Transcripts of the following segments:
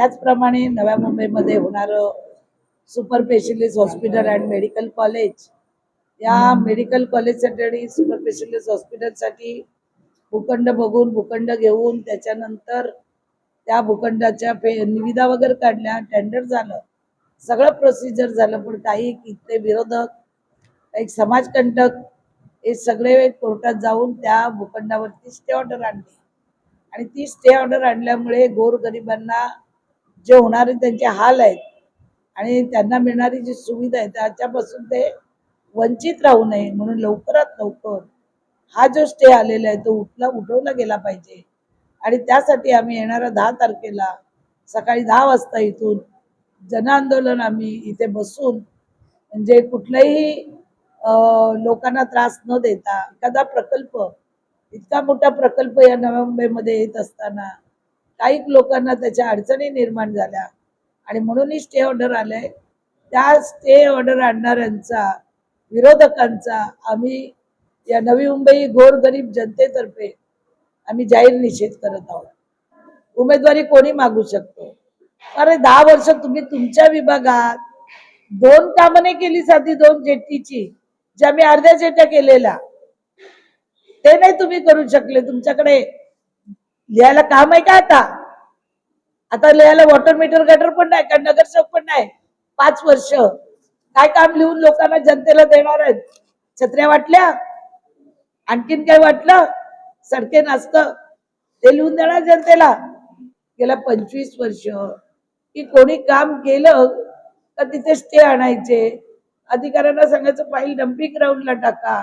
त्याचप्रमाणे नव्या मुंबईमध्ये होणारं super specialist hospital and medical college. या मेडिकल कॉलेजसाठी आणि सुपर स्पेशलिस्ट हॉस्पिटलसाठी भूखंड बघून भूखंड घेऊन त्याच्यानंतर त्या भूखंडाच्या पे निविदा वगैरे काढल्या टेंडर झालं. सगळं प्रोसिजर झालं पण काही इथले विरोधक एक समाजकंटक हे सगळे कोर्टात जाऊन त्या भूखंडावरती स्टे ऑर्डर आणली. आणि ती स्टे ऑर्डर आणल्यामुळे गोरगरिबांना जे होणारे त्यांचे हाल आहेत आणि त्यांना मिळणारी जी सुविधा आहे त्याच्यापासून ते वंचित राहू नये म्हणून लवकरात लवकर हा जो स्टे आलेला आहे तो उठला उठवला गेला पाहिजे. आणि त्यासाठी आम्ही येणाऱ्या दहा तारखेला सकाळी दहा वाजता इथून जनआंदोलन आम्ही इथे बसून म्हणजे कुठल्याही लोकांना त्रास न देता एखादा प्रकल्प इतका मोठा प्रकल्प या नव्या मुंबईमध्ये येत असताना काही लोकांना त्याच्या अडचणी निर्माण झाल्या. आणि म्हणूनही स्टे ऑर्डर आलंय. त्या स्टे ऑर्डर आणणाऱ्यांचा विरोधकांचा आम्ही या नवी मुंबई गोरगरीब जनतेतर्फे आम्ही जाहीर निषेध करत आहोत. उमेदवारी कोणी मागू शकतो? अरे दहा वर्ष तुम्ही तुमच्या विभागात दोन कामं नाही केली साधी दोन जेटीची ज्या मी अर्ध्या जेट्या केलेल्या. ते नाही तुम्ही करू शकले. तुमच्याकडे लिहायला काम आहे का आता? आता लिहायला वॉटर मीटर गटर पण नाही का नगरसेवक पण नाही? पाच वर्ष. काय काम लिहून लोकांना जनतेला देणार आहेत? छत्र्या वाटल्या? आणखीन काय वाटलं? सडके नाचत. ते लिहून देणार जनतेला? गेल्या पंचवीस वर्ष. की कोणी काम केलं तर तिथे स्टे आणायचे? अधिकाऱ्यांना सांगायचं फाईल डम्पिंग ग्राउंडला टाका.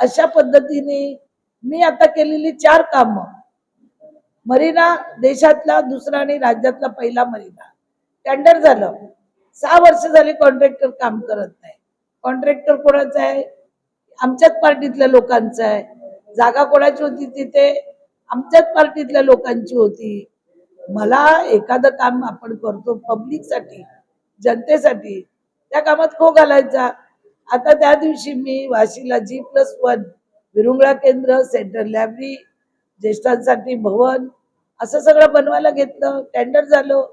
अशा पद्धतीने मी आता केलेली चार कामं. मरीना देशातला दुसरा आणि राज्यातला पहिला मरीना. टेंडर झालं. सहा वर्ष झाली कॉन्ट्रॅक्टर काम करत नाही. कॉन्ट्रॅक्टर कोणाचा आहे? आमच्याच पार्टीतल्या लोकांचा आहे. जागा कोणाची होती तिथे? आमच्याच पार्टीतल्या लोकांची होती. मला एखादं काम आपण करतो पब्लिकसाठी जनतेसाठी त्या कामात खो घालायचा. आता त्या दिवशी मी वाशीला जी प्लस वन विरुंगळा केंद्र सेंट्रल लायब्ररी ज्येष्ठांसाठी भवन असं सगळं बनवायला घेतलं टेंडर झालं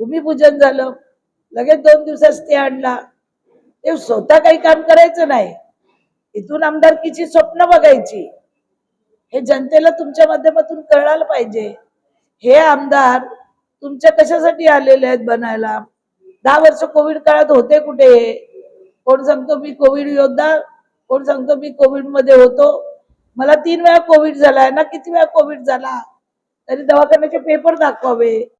भूमिपूजन झालं लगेच दोन दिवसात स्टे आणला. ते स्वतः काही काम करायचं नाही. इथून आमदारकीची स्वप्न बघायची. हे जनतेला तुमच्या माध्यमातून कळायला पाहिजे. हे आमदार तुमच्या कशासाठी आलेले आहेत बनायला? दहा वर्ष कोविड काळात होते कुठे कोण सांगतो मी कोविड योद्धा? कोण सांगतो मी कोविडमध्ये होतो? मला तीन वेळा कोविड झालाय ना किती वेळा कोविड झाला? तरी दवाखान्याचे पेपर दाखवावे.